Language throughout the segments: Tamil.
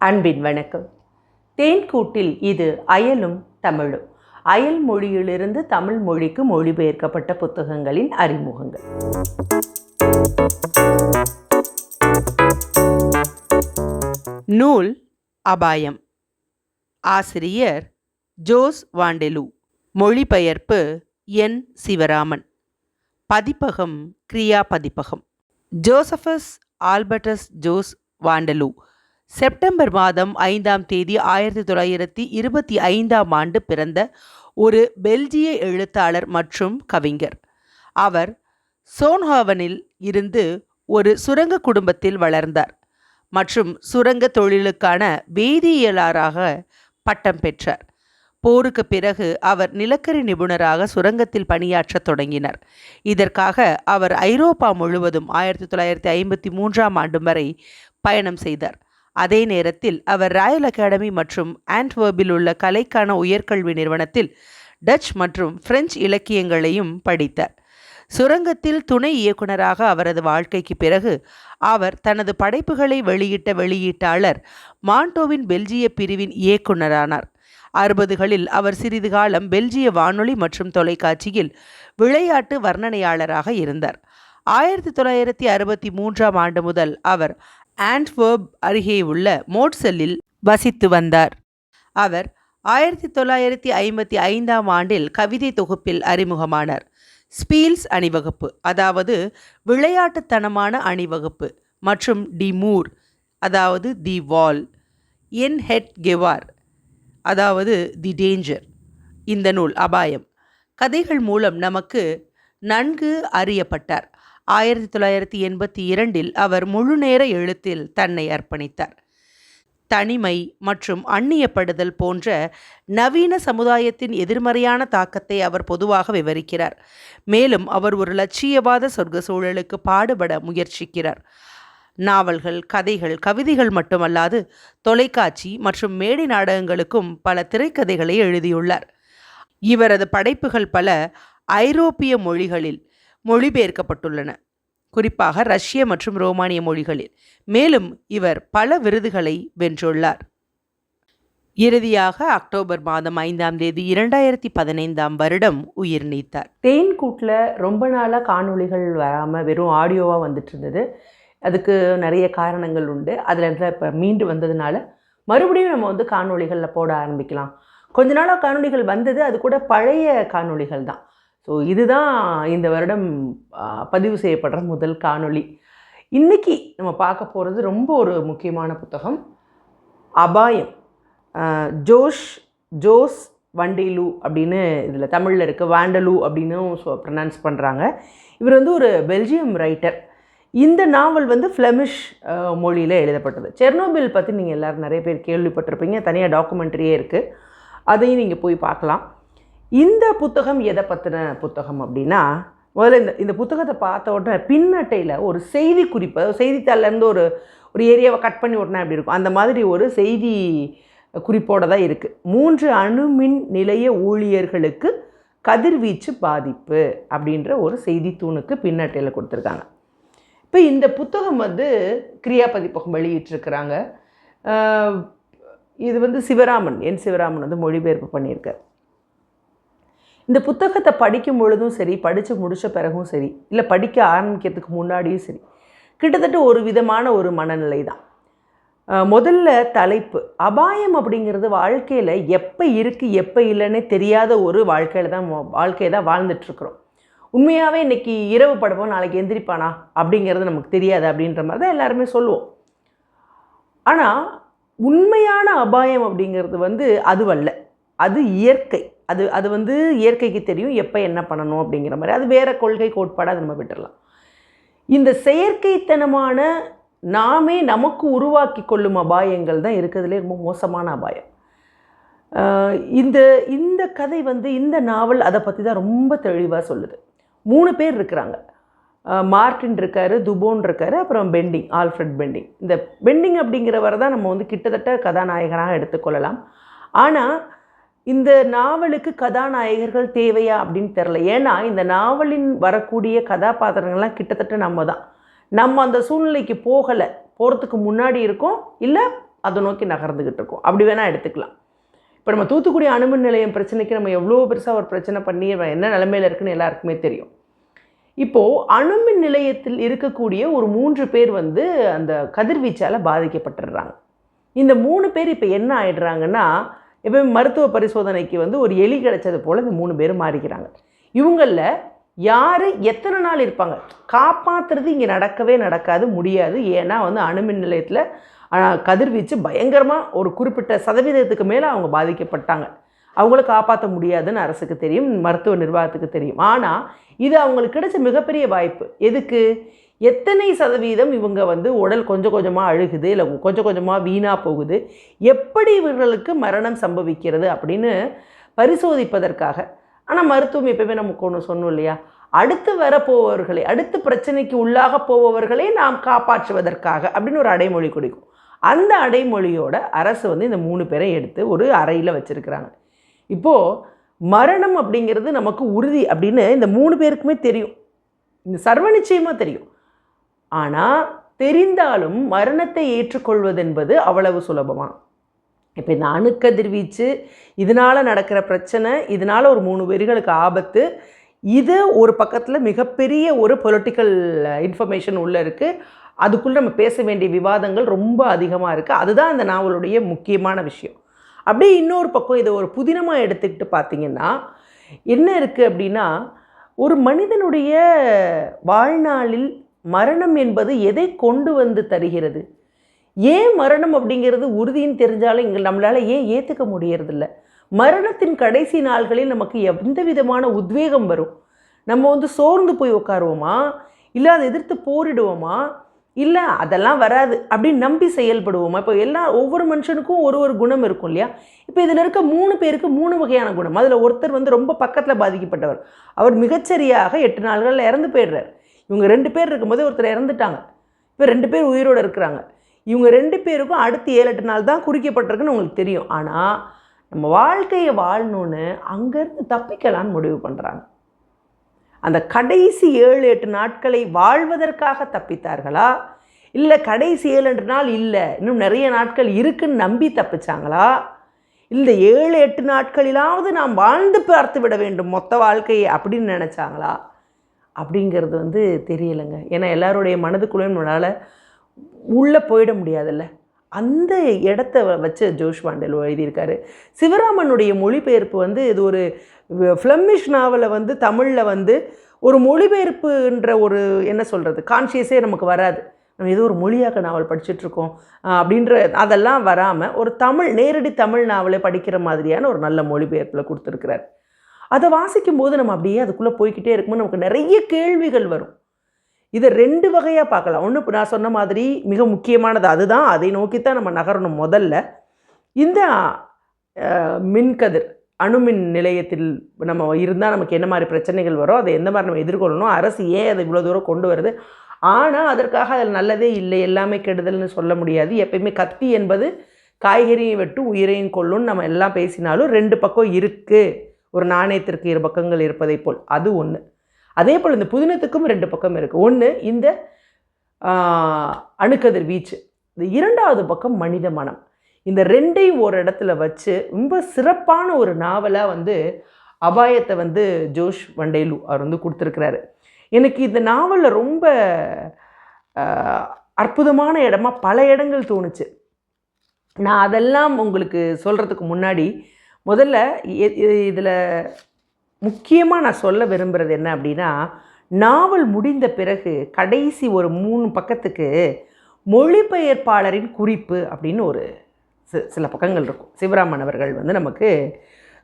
அன்பின் வணக்கம். தேன்கூட்டில் இது அயலும் தமிழும். அயல் மொழியிலிருந்து தமிழ் மொழிக்கு மொழிபெயர்க்கப்பட்ட புத்தகங்களின் அறிமுகங்கள். நூல் அபாயம். ஆசிரியர் ஜோஸ் வாண்டெலு. மொழிபெயர்ப்பு என். சிவராமன். பதிப்பகம் கிரியா பதிப்பகம் ஜோசபஸ் ஆல்பர்டஸ் ஜோஸ் வாண்டலூ. செப்டம்பர் மாதம் ஐந்தாம் தேதி ஆயிரத்தி தொள்ளாயிரத்தி இருபத்தி ஐந்தாம் ஆண்டு பிறந்த ஒரு பெல்ஜிய எழுத்தாளர் மற்றும் கவிஞர். அவர் சோன்ஹாவனில் இருந்து ஒரு சுரங்க குடும்பத்தில் வளர்ந்தார் மற்றும் சுரங்க தொழிலுக்கான வேதியியலாளராக பட்டம் பெற்றார். போருக்கு பிறகு அவர் நிலக்கரி நிபுணராக சுரங்கத்தில் பணியாற்றத் தொடங்கினார். இதற்காக அவர் ஐரோப்பா முழுவதும் ஆயிரத்தி தொள்ளாயிரத்தி ஐம்பத்தி மூன்றாம் ஆண்டு வரை பயணம் செய்தார். அதே நேரத்தில் அவர் ராயல் அகாடமி மற்றும் ஆண்ட்வர்பில் உள்ள கலைக்கான உயர்கல்வி நிறுவனத்தில் டச் மற்றும் பிரெஞ்சு இலக்கியங்களையும் படித்தார். சுரங்கத்தில் துணை இயக்குனராக அவரது வாழ்க்கைக்கு பிறகு அவர் தனது படைப்புகளை வெளியிட்ட வெளியீட்டாளர் மாண்டோவின் பெல்ஜிய பிரிவின் இயக்குனரானார் அறுபதுகளில் அவர் சிறிது காலம் பெல்ஜிய வானொலி மற்றும் தொலைக்காட்சியில் விளையாட்டு வர்ணனையாளராக இருந்தார். ஆயிரத்தி தொள்ளாயிரத்தி அறுபத்தி மூன்றாம் ஆண்டு முதல் அவர் ஆண்ட்வர்ப் அருகே உள்ள மோட்செல்லில் வசித்து வந்தார். அவர் ஆயிரத்தி தொள்ளாயிரத்தி ஐம்பத்தி ஐந்தாம் ஆண்டில் கவிதை தொகுப்பில் அறிமுகமானார். ஸ்பீல்ஸ் அணிவகுப்பு அதாவது விளையாட்டுத்தனமான அணிவகுப்பு மற்றும் டி மூர் அதாவது தி வால் என் ஹெட் கெவார் அதாவது தி டேஞ்சர் இந்த நூல் அபாயம். கதைகள் மூலம் நமக்கு நன்கு அறியப்பட்டார். ஆயிரத்தி தொள்ளாயிரத்தி எண்பத்தி இரண்டில் அவர் முழுநேர எழுத்தில் தன்னை அர்ப்பணித்தார். தனிமை மற்றும் அந்நியப்படுதல் போன்ற நவீன சமுதாயத்தின் எதிர்மறையான தாக்கத்தை அவர் பொதுவாக விவரிக்கிறார். மேலும் அவர் ஒரு லட்சியவாத சொர்க்க சூழலுக்கு பாடுபட முயற்சிக்கிறார். நாவல்கள் கதைகள் கவிதைகள் மட்டுமல்லாது தொலைக்காட்சி மற்றும் மேடை நாடகங்களுக்கும் பல திரைக்கதைகளை எழுதியுள்ளார். இவரது படைப்புகள் பல ஐரோப்பிய மொழிகளில் மொழிபெயர்க்கப்பட்டுள்ளன. குறிப்பாக ரஷ்ய மற்றும் ரோமானிய மொழிகளில். மேலும் இவர் பல விருதுகளை வென்றுள்ளார். இறுதியாக அக்டோபர் மாதம் ஐந்தாம் தேதி இரண்டாயிரத்தி பதினைந்தாம் வருடம் உயிர் நீத்தார். தேன்கூட்டில் ரொம்ப நாளாக காணொளிகள் வராமல் வெறும் ஆடியோவாக வந்துட்டு இருந்தது அதுக்கு நிறைய காரணங்கள் உண்டு. அதில் இப்போ மீண்டு வந்ததுனால மறுபடியும் நம்ம வந்து காணொளிகளில் போட ஆரம்பிக்கலாம். கொஞ்ச நாளாக காணொளிகள் வந்தது அது கூட பழைய காணொளிகள் தான். ஸோ இதுதான் இந்த வருடம் பதிவு செய்யப்படுற முதல் காணொளி. இன்றைக்கி நம்ம பார்க்க போகிறது ரொம்ப ஒரு முக்கியமான புத்தகம். அபாயம். ஜோஷ் ஜோஸ் வண்டிலு அப்படின்னு இதில் தமிழில் இருக்க. வாண்டலு அப்படின்னும் ப்ரொனவுன்ஸ் பண்ணுறாங்க இவர் வந்து ஒரு பெல்ஜியம் ரைட்டர் இந்த நாவல் வந்து ஃப்ளெமிஷ் மொழியில் எழுதப்பட்டது. செர்னோபில் பற்றி நீங்கள் எல்லோரும் நிறைய பேர் கேள்விப்பட்டிருப்பீங்க. தனியாக டாக்குமெண்ட்ரியே இருக்குது அதையும் நீங்கள் போய் பார்க்கலாம். இந்த புத்தகம் எதை பற்றின புத்தகம் அப்படின்னா முதல்ல இந்த இந்த புத்தகத்தை பார்த்த உடனே பின்னட்டையில் ஒரு செய்தி குறிப்பு செய்தித்தாள்லேருந்து ஒரு ஒரு ஏரியாவை கட் பண்ணி உடனே அப்படி இருக்கும்? அந்த மாதிரி ஒரு செய்தி குறிப்போடு தான் இருக்குது மூன்று அணுமின் நிலைய ஊழியர்களுக்கு கதிர்வீச்சு பாதிப்பு அப்படின்ற ஒரு செய்தி தூணுக்கு பின்னட்டையில் கொடுத்துருக்காங்க. இப்போ இந்த புத்தகம் வந்து கிரியா பதிப்பகம் வெளியிட்டிருக்கிறாங்க இது வந்து சிவராமன் என் சிவராமன் வந்து மொழிபெயர்ப்பு பண்ணியிருக்கார். இந்த புத்தகத்தை படிக்கும் பொழுதும் சரி படித்து முடித்த பிறகும் சரி இல்லை படிக்க ஆரம்பிக்கிறதுக்கு முன்னாடியும் சரி கிட்டத்தட்ட ஒரு விதமான ஒரு மனநிலை தான் முதல்ல தலைப்பு அபாயம் அப்படிங்கிறது வாழ்க்கையில் எப்போ இருக்குது எப்போ இல்லைன்னே தெரியாத ஒரு வாழ்க்கையில் தான் வாழ்க்கையை தான் வாழ்ந்துட்டுருக்குறோம். உண்மையாகவே இன்றைக்கி இரவு படுப்போம் நாளைக்கு எந்திரிப்பானா அப்படிங்கிறது நமக்கு தெரியாது அப்படின்ற மாதிரி தான் எல்லாருமே சொல்லுவோம். ஆனால் உண்மையான அபாயம் அப்படிங்கிறது வந்து அதுவல்ல அது இயற்கை. அது அது வந்து இயற்கைக்கு தெரியும் எப்போ என்ன பண்ணணும் அப்படிங்கிற மாதிரி. அது வேற கொள்கை கோட்பாடு அதை நம்ம விட்டுடலாம் இந்த செயற்கைத்தனமான நாமே நமக்கு உருவாக்கி கொள்ளும் அபாயங்கள் தான் இருக்கிறதுலே ரொம்ப மோசமான அபாயம். இந்த இந்த கதை வந்து இந்த நாவல் அதை பற்றி தான் ரொம்ப தெளிவாக சொல்லுது. மூணு பேர் இருக்கிறாங்க. மார்டின் இருக்கார் துபோன் இருக்கார் அப்புறம் பெண்டிங் ஆல்ஃப்ரெட் பெண்டிங். இந்த பெண்டிங் அப்படிங்கிறவர் தான் நம்ம வந்து கிட்டத்தட்ட கதாநாயகனாக எடுத்துக்கொள்ளலாம் ஆனால் இந்த நாவலுக்கு கதாநாயகர்கள் தேவையா அப்படின்னு தெரில ஏன்னா இந்த நாவலின் வரக்கூடிய கதாபாத்திரங்கள்லாம் கிட்டத்தட்ட நம்ம தான். நம்ம அந்த சூழ்நிலைக்கு போகலை. போகிறதுக்கு முன்னாடி இருக்கோம். இல்லை அதை நோக்கி நகர்ந்துக்கிட்டு இருக்கோம். அப்படி வேணால் எடுத்துக்கலாம். இப்போ நம்ம தூத்துக்குடி அணுமின் நிலையம் பிரச்சனைக்கு நம்ம எவ்வளோ பெருசாக ஒரு பிரச்சனை பண்ணி என்ன நிலைமையில் இருக்குன்னு எல்லாருக்குமே தெரியும். இப்போது அணுமின் நிலையத்தில் இருக்கக்கூடிய ஒரு மூன்று பேர் வந்து அந்த கதிர்வீச்சால் பாதிக்கப்பட்டுடுறாங்க இந்த மூணு பேர் இப்போ என்ன ஆயிடுறாங்கன்னா எப்பவுமே மருத்துவ பரிசோதனைக்கு வந்து ஒரு எலி கிடைச்சது போல் இந்த மூணு பேரும் மாறிக்கிறாங்க. இவங்களில் யார் எத்தனை நாள் இருப்பாங்க? காப்பாற்றுறது இங்கே நடக்கவே நடக்காது முடியாது. ஏன்னா வந்து அணுமின் நிலையத்தில் கதிர்வீச்சு பயங்கரமாக ஒரு குறிப்பிட்ட சதவீதத்துக்கு மேலே அவங்க பாதிக்கப்பட்டாங்க. அவங்கள காப்பாற்ற முடியாதுன்னு அரசுக்கு தெரியும் மருத்துவ நிர்வாகத்துக்கு தெரியும். ஆனால் இது அவங்களுக்கு கிடைச்ச மிகப்பெரிய வாய்ப்பு. எதுக்கு? எத்தனை சதவீதம் இவங்க வந்து உடல் கொஞ்சம் கொஞ்சமாக அழுகுது இல்லை கொஞ்சம் கொஞ்சமாக வீணாக போகுது எப்படி இவர்களுக்கு மரணம் சம்பவிக்கிறது அப்படின்னு பரிசோதிப்பதற்காக. ஆனால் மருத்துவம் எப்பவுமே நமக்கு ஒன்று சொன்னோம் இல்லையா? அடுத்து வரப்போவர்களை அடுத்து பிரச்சனைக்கு உள்ளாக போபவர்களை நாம் காப்பாற்றுவதற்காக அப்படின்னு ஒரு அடைமொழி கொடுக்கும். அந்த அடைமொழியோட அரசு வந்து இந்த மூணு பேரை எடுத்து ஒரு அறையில் வச்சுருக்கிறாங்க. இப்போது மரணம் அப்படிங்கிறது நமக்கு உறுதி அப்படின்னு இந்த மூணு பேருக்குமே தெரியும். இந்த சர்வ நிச்சயமாக தெரியும். ஆனால் தெரிந்தாலும் மரணத்தை ஏற்றுக்கொள்வதென்பது அவ்வளவு சுலபமாக இப்போ இந்த அணுக்கதிர்வீச்சு இதனால் நடக்கிற பிரச்சனை இதனால் ஒரு மூணு பேர்களுக்கு ஆபத்து இது ஒரு பக்கத்தில் மிகப்பெரிய ஒரு பொலிட்டிக்கல் இன்ஃபர்மேஷன் உள்ளே இருக்குது அதுக்குள்ளே நம்ம பேச வேண்டிய விவாதங்கள் ரொம்ப அதிகமாக இருக்குது அதுதான் அந்த நாவலுடைய முக்கியமான விஷயம். அப்படியே இன்னொரு பக்கம் இதை ஒரு புதினமாக எடுத்துக்கிட்டு பார்த்தீங்கன்னா என்ன இருக்குது அப்படின்னா ஒரு மனிதனுடைய வாழ்நாளில் மரணம் என்பது எதை கொண்டு வந்து தருகிறது? ஏன் மரணம் அப்படிங்கிறது உறுதின்னு தெரிஞ்சாலும் இங்கே நம்மளால் ஏன் ஏற்றுக்க முடியறதில்ல? மரணத்தின் கடைசி நாள்களில் நமக்கு எந்த விதமான உத்வேகம் வரும்? நம்ம வந்து சோர்ந்து போய் உட்காருவோமா? இல்லை அதை எதிர்த்து போரிடுவோமா? இல்லை அதெல்லாம் வராது அப்படின்னு நம்பி செயல்படுவோமா? இப்போ எல்லா ஒவ்வொரு மனுஷனுக்கும் ஒரு ஒரு குணம் இருக்கும் இல்லையா? இப்போ இதில் இருக்க மூணு பேருக்கு மூணு வகையான குணம். அதில் ஒருத்தர் வந்து ரொம்ப பக்கத்தில் பாதிக்கப்பட்டவர். அவர் மிகச்சரியாக எட்டு நாள்களில் இறந்து போயிடுறார். இவங்க ரெண்டு பேர் இருக்கும்போது ஒருத்தர் இறந்துட்டாங்க. இப்போ ரெண்டு பேர் உயிரோடு இருக்கிறாங்க. இவங்க ரெண்டு பேருக்கும் அடுத்து ஏழு எட்டு நாள் தான் குறிக்கப்பட்டிருக்குன்னு உங்களுக்கு தெரியும். ஆனால் நம்ம வாழ்க்கையை வாழணும்னு அங்கேருந்து தப்பிக்கலான்னு முடிவு பண்ணுறாங்க அந்த கடைசி ஏழு எட்டு நாட்களை வாழ்வதற்காக தப்பித்தார்களா? இல்லை கடைசி ஏழு எட்டு நாள் இல்லை இன்னும் நிறைய நாட்கள் இருக்குன்னு நம்பி தப்பிச்சாங்களா? இந்த ஏழு எட்டு நாட்களிலாவது நாம் வாழ்ந்து பார்த்து விட வேண்டும் மொத்த வாழ்க்கையை அப்படின்னு நினச்சாங்களா? அப்படிங்கிறது வந்து தெரியலைங்க. ஏன்னா எல்லாருடைய மனதுக்குள்ளேயும் நம்மளால் உள்ளே போயிட முடியாதுல்ல. அந்த இடத்த வச்சு ஜோஷ் வாண்டல் எழுதியிருக்காரு. சிவராமனுடைய மொழிபெயர்ப்பு வந்து இது ஒரு ஃப்ளமிஷ் நாவலை வந்து தமிழில் வந்து ஒரு மொழிபெயர்ப்புன்ற ஒரு என்ன சொல்கிறது கான்ஷியஸே நமக்கு வராது. நம்ம ஏதோ ஒரு மொழியாக்க நாவல் படிச்சுட்ருக்கோம் அப்படின்ற அதெல்லாம் வராமல் ஒரு தமிழ் நேரடி தமிழ் நாவலை படிக்கிற மாதிரியான ஒரு நல்ல மொழிபெயர்ப்பில் கொடுத்துருக்கிறார். அதை வாசிக்கும் போது நம்ம அப்படியே அதுக்குள்ளே போய்கிட்டே இருக்கும்போது நமக்கு நிறைய கேள்விகள் வரும். இதை ரெண்டு வகையாக பார்க்கலாம். ஒன்று நான் சொன்ன மாதிரி மிக முக்கியமானது அதுதான். அதை நோக்கித்தான் நம்ம நகரணும் முதல்ல. இந்த மின்கதிர் அணுமின் நிலையத்தில் நம்ம இருந்தால் நமக்கு என்ன மாதிரி பிரச்சனைகள் வரும் அதை எந்த மாதிரி நம்ம எதிர்கொள்ளணும் அரசு ஏன் அதை இவ்வளோ தூரம் கொண்டு வருது? ஆனால் அதற்காக அதில் நல்லதே இல்லை எல்லாமே கெடுதல்னு சொல்ல முடியாது. எப்பயுமே கத்தி என்பது காய்கறியை வெட்டும் உயிரையும் கொள்ளும்னு நம்ம எல்லாம் பேசினாலும் ரெண்டு பக்கம் இருக்குது ஒரு நாணயத்திற்கு இரு பக்கங்கள் இருப்பதை போல். அது ஒன்று அதே போல் இந்த புதினத்துக்கும் ரெண்டு பக்கம் இருக்குது ஒன்று இந்த அணுக்கதிர் வீச்சு. இந்த இரண்டாவது பக்கம் மனித மனம். இந்த ரெண்டையும் ஒரு இடத்துல வச்சு ரொம்ப சிறப்பான ஒரு நாவலாக வந்து அபாயத்தை வந்து ஜோஷ் வண்டேலு அவர் வந்து கொடுத்துருக்கிறாரு. எனக்கு இந்த நாவலில் ரொம்ப அற்புதமான இடமா பல இடங்கள் தோணுச்சு. நான் அதெல்லாம் உங்களுக்கு சொல்கிறதுக்கு முன்னாடி முதல்ல இதில் முக்கியமாக நான் சொல்ல விரும்புகிறது என்ன அப்படின்னா நாவல் முடிந்த பிறகு கடைசி ஒரு மூணு பக்கத்துக்கு மொழிபெயர்ப்பாளரின் குறிப்பு அப்படின்னு ஒரு சில பக்கங்கள் இருக்கும். சிவராமன் அவர்கள் வந்து நமக்கு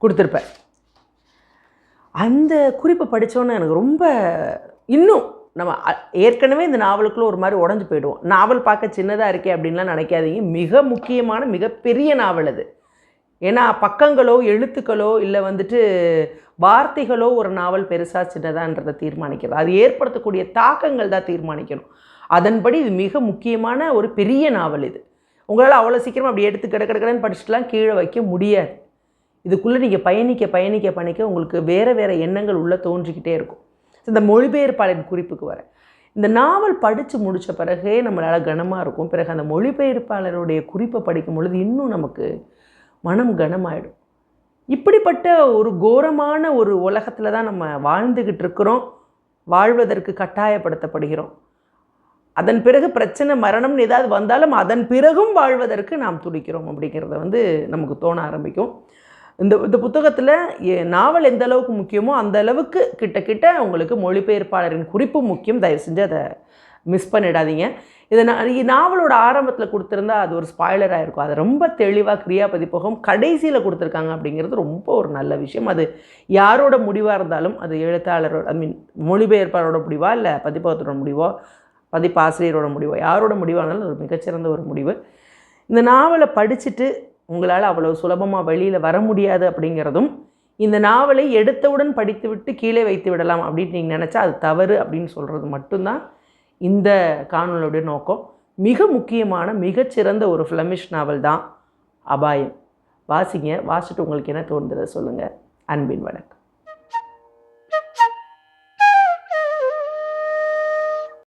கொடுத்துருப்பார். அந்த குறிப்பை படித்தோன்னே எனக்கு ரொம்ப இன்னும் நம்ம அ- ஏற்கனவே இந்த நாவலுக்குள்ளே ஒரு மாதிரி உடஞ்சி போயிடுவோம். நாவல் பார்க்க சின்னதாக இருக்கே அப்படின்லாம் நினைக்காதீங்க. மிக முக்கியமான மிகப்பெரிய நாவல் அது. ஏன்னா பக்கங்களோ எழுத்துக்களோ இல்லை வந்துட்டு வார்த்தைகளோ ஒரு நாவல் பெருசாக சின்னதான்றதை தீர்மானிக்கிறது. அது ஏற்படுத்தக்கூடிய தாக்கங்கள் தான் தீர்மானிக்கணும். அதன்படி இது மிக முக்கியமான ஒரு பெரிய நாவல் இது. உங்களால் அவ்வளோ சீக்கிரமாக அப்படி எடுத்து கிட கிடக்கிறேன்னு படிச்சுட்டுலாம் கீழே வைக்க முடியாது. இதுக்குள்ளே நீங்கள் பயணிக்க பயணிக்க பயணிக்க உங்களுக்கு வேறு வேறு எண்ணங்கள் உள்ளே தோன்றிக்கிட்டே இருக்கும். இந்த மொழிபெயர்ப்பாளரின் குறிப்புக்கு வரேன். இந்த நாவல் படித்து முடித்த பிறகே நம்மளால் கனமாக இருக்கும். பிறகு அந்த மொழிபெயர்ப்பாளருடைய குறிப்பை படிக்கும் பொழுது இன்னும் நமக்கு மனம் கனமாயிடும். இப்படிப்பட்ட ஒரு கோரமான ஒரு உலகத்தில் தான் நம்ம வாழ்ந்துக்கிட்டு இருக்கிறோம். வாழ்வதற்கு கட்டாயப்படுத்தப்படுகிறோம். அதன் பிறகு பிரச்சனை மரணம்னு ஏதாவது வந்தாலும் அதன் பிறகும் வாழ்வதற்கு நாம் துடிக்கிறோம் அப்படிங்கிறத வந்து நமக்கு தோண ஆரம்பிக்கும். இந்த இந்த புத்தகத்தில் நாவல் எந்த அளவுக்கு முக்கியமோ அந்த அளவுக்கு கிட்ட கிட்ட உங்களுக்கு மொழிபெயர்ப்பாளரின் குறிப்பு முக்கியம். தயவு செஞ்சு அதை மிஸ் பண்ணிடாதீங்க. இதை நான் நாவலோட ஆரம்பத்தில் கொடுத்துருந்தா அது ஒரு ஸ்பாய்லராக இருக்கும் அது ரொம்ப தெளிவாக கிரியா பதிப்பகம் கடைசியில் கொடுத்துருக்காங்க அப்படிங்கிறது ரொம்ப ஒரு நல்ல விஷயம். அது யாரோட முடிவாக இருந்தாலும் அது எழுத்தாளரோட ஐ மீன் மொழிபெயர்ப்பாளரோட முடிவா இல்லை பதிப்பகத்தோட முடிவோ பதிப்பாசிரியரோட முடிவோ யாரோட முடிவாக இருந்தாலும் ஒரு மிகச்சிறந்த ஒரு முடிவு. இந்த நாவலை படிச்சுட்டு உங்களால் அவ்வளோ சுலபமாக வெளியில் வர முடியாது அப்படிங்கிறதும் இந்த நாவலை எடுத்தவுடன் படித்துவிட்டு கீழே வைத்து விடலாம் அப்படின்னு நீங்கள் நினச்சா அது தவறு அப்படின்னு சொல்கிறது மட்டும்தான். இந்த காணொலியுடைய நோக்கம் மிக முக்கியமான மிகச்சிறந்த ஒரு ஃப்ளமிஷ் நாவல் தான் அபாயம். வாசிங்க வாசிட்டு உங்களுக்கு என்ன தோணுதுன்னு சொல்லுங்கள் அன்பின் வணக்கம்.